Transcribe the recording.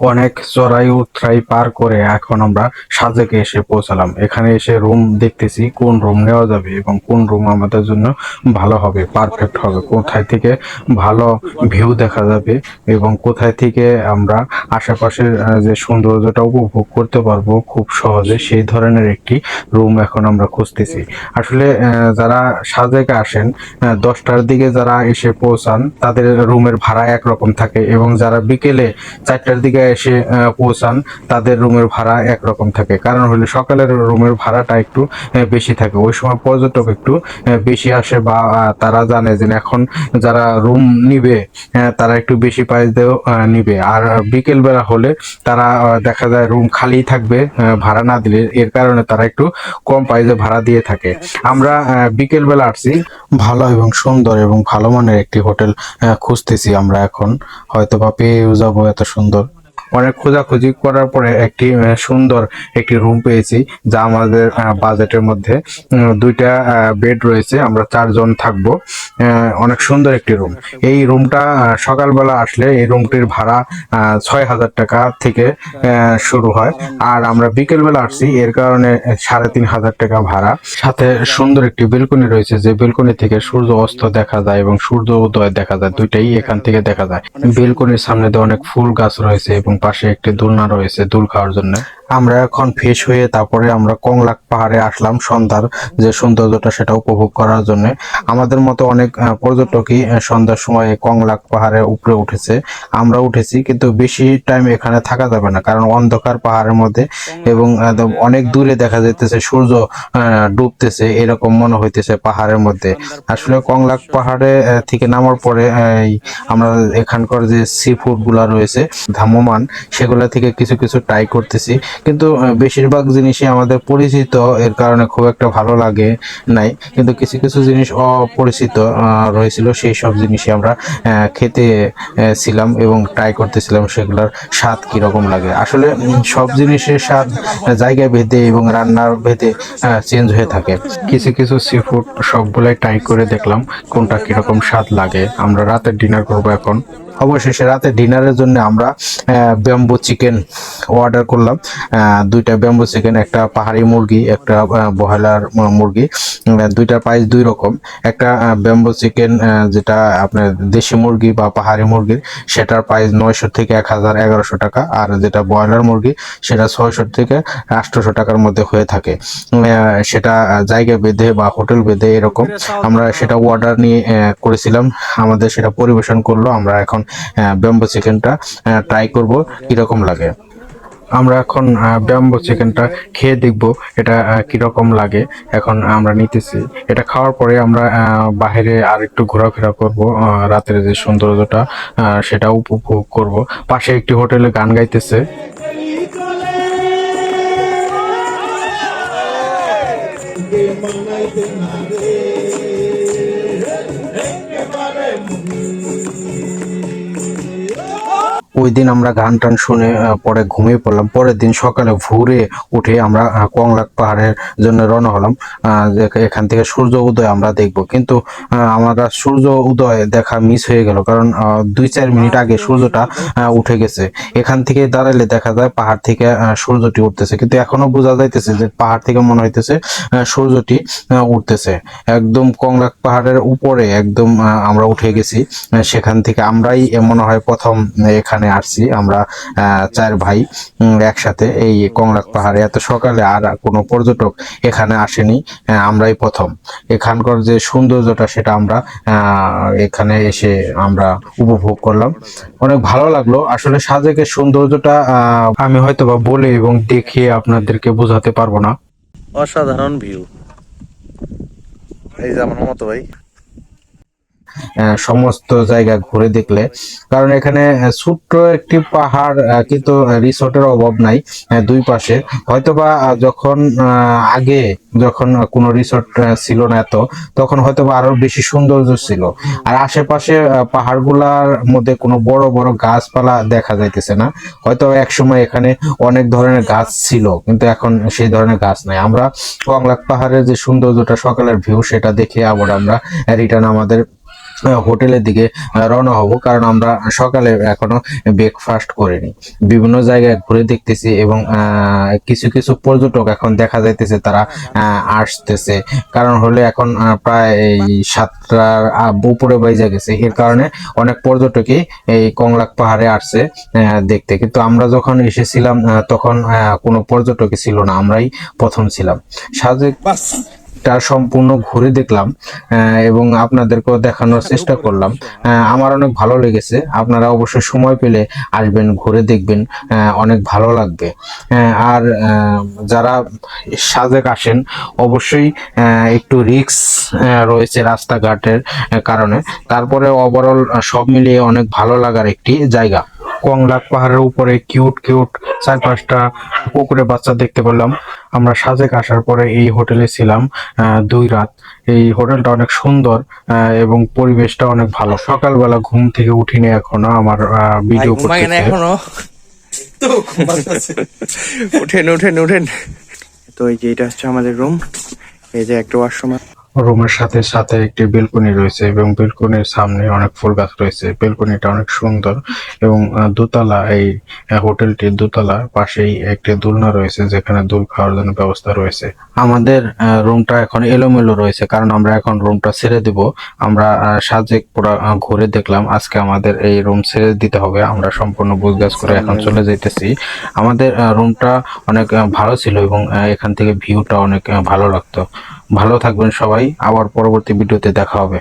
অনেক চড়াই উতরাই পার করে এখন আমরা সাজেকে এসে পৌঁছালাম। এখানে এসে রুম দেখতেছি, কোন রুম নেওয়া যাবে এবং কোন রুম আমাদের জন্য ভালো হবে পারফেক্ট হবে, কোথায় থেকে ভালো ভিউ দেখা যাবে এবং কোথায় থেকে আমরা আশেপাশের যে সৌন্দর্যটা উপভোগ করতে পারব খুব সহজে, সেই ধরনের একটি রুম এখন আমরা খুঁজতেছি। আসলে যারা সাজেকে আসেন দশটার দিকে যারা এসে পৌঁছান, তাদের রুমের ভাড়া একরকম থাকে এবং যারা বিকেলে চারটার দিকে এসে পৌঁছান, তাদের রুমের ভাড়া একরকম থাকে। কারণ হলো সকালের রুমের ভাড়াটা একটু বেশি থাকে। ওই সময় পর্যটক একটু বেশি আসে বা তারা জানে যে এখন যারা রুম নিবে তারা একটু বেশি প্রাইস দিয়েও নিবে। আর বিকেল বেলা হলে তারা দেখা যায় রুম খালি থাকবে ভাড়া না দিলে। এর কারণে তারা একটু কম প্রাইসে ভাড়া দিয়ে থাকে। আমরা বিকেল বেলা আসছি। ভালো এবং সুন্দর এবং ভালো মানের একটি হোটেল খুঁজতেছি আমরা এখন। হয়তো বা পেয়েও যাব এত সুন্দর। অনেক খোঁজাখুঁজি করার পরে একটি সুন্দর একটি রুম পেয়েছি, যা আমাদের বাজেটের মধ্যে দুইটা বেড রয়েছে, আমরা চারজন থাকব অনেক সুন্দর একটি রুম এই রুমটা সকালবেলা আসলে এই রুমটির ভাড়া ছয় হাজার টাকা থেকে শুরু হয়। আর আমরা বিকেলবেলা আসছি, এর কারণে সাড়ে তিন হাজার টাকা ভাড়া। সাথে সুন্দর একটি বেলকনি রয়েছে, যে বেলকনি থেকে সূর্য অস্ত দেখা যায় এবং সূর্য উদয় দেখা যায়, দুইটাই এখান থেকে দেখা যায়। বেলকনির সামনে দিয়ে অনেক ফুল গাছ রয়েছে এবং পাশে একটি দোলনা রয়েছে দুল খাওয়ার জন্য। আমরা এখন ফ্রেশ হয়ে তারপরে আমরা কংলাক পাহাড়ে আসলাম সন্ধ্যার যে সৌন্দর্যটা সেটা উপভোগ করার জন্য। আমাদের মতো অনেক পর্যটকই সন্ধ্যার সময় কংলাক পাহাড়ের উপরে উঠেছে। আমরা উঠেছি কিন্তু বেশি টাইম এখানে থাকা যাবে না, কারণ অন্ধকার পাহাড়ের মধ্যে এবং অনেক দূরে দেখা যাইতেছে, সূর্য ডুবতেছে, এরকম মনে হইতেছে পাহাড়ের মধ্যে। আসলে কংলাক পাহাড়ে থেকে নামার পরে আমরা এখানকার যে সি ফুডগুলা রয়েছে, ধামমান, সেগুলা থেকে কিছু কিছু ট্রাই করতেছি। কিন্তু বেশিরভাগ জিনিসই আমাদের পরিচিত, এর কারণে খুব একটা ভালো লাগে নাই। কিন্তু কিছু কিছু জিনিস অপরিচিত রয়েছিল, সেই সব জিনিসই আমরা খেতে ছিলাম এবং ট্রাই করতেছিলাম সেগুলোর স্বাদ কীরকম লাগে। আসলে সব জিনিসের স্বাদ জায়গা ভেদে এবং রান্নার ভেদে চেঞ্জ হয়ে থাকে। কিছু কিছু সি ফুড সবগুলাই ট্রাই করে দেখলাম কোনটা কীরকম স্বাদ লাগে। আমরা রাতের ডিনার করব এখন। অবশেষে রাতে ডিনারের জন্য আমরা ব্যাম্বু চিকেন অর্ডার করলাম। দুইটা ব্যাম্বু চিকেন একটা পাহাড়ি মুরগি একটা বয়লার মুরগি। দুইটার প্রাইস দুই রকম। একটা ব্যাম্বু চিকেন যেটা আপনার দেশি মুরগি বা পাহাড়ি মুরগির সেটার প্রাইস নয়শো থেকে এক হাজার এগারোশো টাকা। আর যেটা ব্রয়লার মুরগি সেটা ছয়শো থেকে আটশোশো টাকার মধ্যে হয়ে থাকে। সেটা জায়গা বেঁধে বা হোটেল বেঁধে এরকম আমরা সেটা অর্ডার নিয়ে করেছিলাম। আমাদের সেটা পরিবেশন করল। আমরা এখন ব্যাম্বো চিকেনটা ট্রাই করব, কীরকম লাগে। আমরা এখন ব্যাম্বো চিকেনটা খেয়ে দেখব, এটা কীরকম লাগে। এখন আমরা নিতেছি। এটা খাওয়ার পরে আমরা বাইরে আর একটু ঘোরাফেরা করব রাতের যে সৌন্দর্যটা সেটা উপভোগ করব। পাশে একটি হোটেলে গান গাইতেছে। ওই দিন আমরা গান টান শুনে পরে ঘুমিয়ে পড়লাম। পরের দিন সকালে ভোরে উঠে আমরা কংলাক পাহাড়ের জন্য রওনা হলাম। এখান থেকে সূর্য উদয় আমরা দেখব। কিন্তু আমরা সূর্য উদয় দেখা মিস হয়ে গেল। কারণ দুই চার মিনিট আগে সূর্যটা উঠে গেছে। এখান থেকে দাঁড়ালে দেখা যায় পাহাড় থেকে সূর্যটি উঠতেছে। কিন্তু এখনও বোঝা যাইতেছে যে পাহাড় থেকে মনে হইতেছে সূর্যটি উঠতেছে। একদম কংলাক পাহাড়ের উপরে একদম আমরা উঠে গেছি। সেখান থেকে আমরাই মনে হয় প্রথম, এখানে আসছি, আমরা চার ভাই একসাথে এই কংলাক পাহাড়ে। এত সকালে আর কোনো পর্যটক এখানে আসেনি আমরাই প্রথম। এখানকার যে সৌন্দর্যটা সেটা আমরা এখানে এসে আমরা উপভোগ করলাম। অনেক ভালো লাগল। আসলে সাজেকের সৌন্দর্যটা আমি হয়তো বা বলে এবং দেখিয়ে আপনাদেরকে বোঝাতে পারব না। অসাধারণ ভিউ। এই যে আমার মতো ভাই। সমস্ত জায়গা ঘুরে দেখলে। কারণ এখানে ছোট্ট একটি পাহাড় কিন্তু রিসোর্টের অভাব নাই দুই পাশে। হয়তোবা যখন আগে যখন কোনো রিসোর্ট ছিল না এত, তখন হয়তোবা আরও বেশি সৌন্দর্য ছিল। আর আশেপাশে পাহাড়গুলার মধ্যে কোনো বড় বড় গাছপালা দেখা যাইতেছে না। হয়তো একসময় এখানে অনেক ধরনের গাছ ছিল, কিন্তু এখন সেই ধরনের গাছ নাই। আমরা কংলাক পাহাড়ের যে সৌন্দর্যটা, সকালের ভিউ সেটা দেখে আবার আমরা রিটার্ন আমাদের হোটেলের দিকে রওনা হব। কারণ আমরা সকালে এখনও ব্রেকফাস্ট করিনি। বিভিন্ন জায়গায় ঘুরে দেখতেছি এবং কিছু কিছু পর্যটক এখন দেখা যাইতেছে, তারা আসতেছে। কারণ হলে এখন প্রায় সাতটার উপরে বাইজা গেছে। এর কারণে অনেক পর্যটকই এই কংলাক পাহাড়ে আসছে দেখতে। কিন্তু আমরা যখন এসেছিলাম তখন কোনো পর্যটকই ছিল না। আমরাই প্রথম ছিলাম। সাজেক টা সম্পূর্ণ ঘুরে দেখলাম এবং আপনাদেরকেও দেখানোর চেষ্টা করলাম। আমার অনেক ভালো লেগেছে। আপনারা অবশ্যই সময় পেলে আসবেন, ঘুরে দেখবেন অনেক ভালো লাগবে। আর যারা সাজেক আসেন, অবশ্যই একটু রিক্স রয়েছে রাস্তাঘাটের কারণে। তারপরে ওভারঅল সব মিলিয়ে অনেক ভালো লাগার একটি জায়গা। কংলাক পাহাড়ের উপরে কিউট কিউট চার পাঁচটা পুকুরে বাচ্চা দেখতে পেলাম। আমরা সাজেক আসার পরে এই হোটেলে ছিলাম আহ, দুই রাত। এই হোটেলটা অনেক সুন্দর আহ, এবং পরিবেশটা অনেক ভালো। সকালবেলা ঘুম থেকে উঠিনি এখনও আমার ভিডিও এখনও? উঠেন উঠেন উঠেন। তো এই যে এটা হচ্ছে আমাদের রুম এই যে একটা ওয়াশরুম রুমের সাথে সাথে একটি বেলকনি রয়েছে এবং বেলকনির সামনে অনেক ফুল গাছ রয়েছে। বেলকনিটা অনেক সুন্দর এবং দোতলা এই আহ, হোটেলটির দোতলা পাশেই একটি দোলনা রয়েছে যেখানে দোল খাওয়ার জন্য ব্যবস্থা রয়েছে। আমাদের রুমটা এখন এলোমেলো রয়েছে কারণ আমরা এখন রুমটা ছেড়ে দিব। আমরা সাজেক পুরো ঘুরে দেখলাম আজকে আমাদের এই রুম ছেড়ে দিতে হবে। আমরা সম্পূর্ণ বুঝগাছ করে এখন চলে যাইতেছি। আমাদের রুমটা অনেক ভালো ছিল এবং এখান থেকে ভিউটা অনেক ভালো লাগতো। ভালো থাকবেন সবাই আবার পরবর্তী ভিডিওতে দেখা হবে।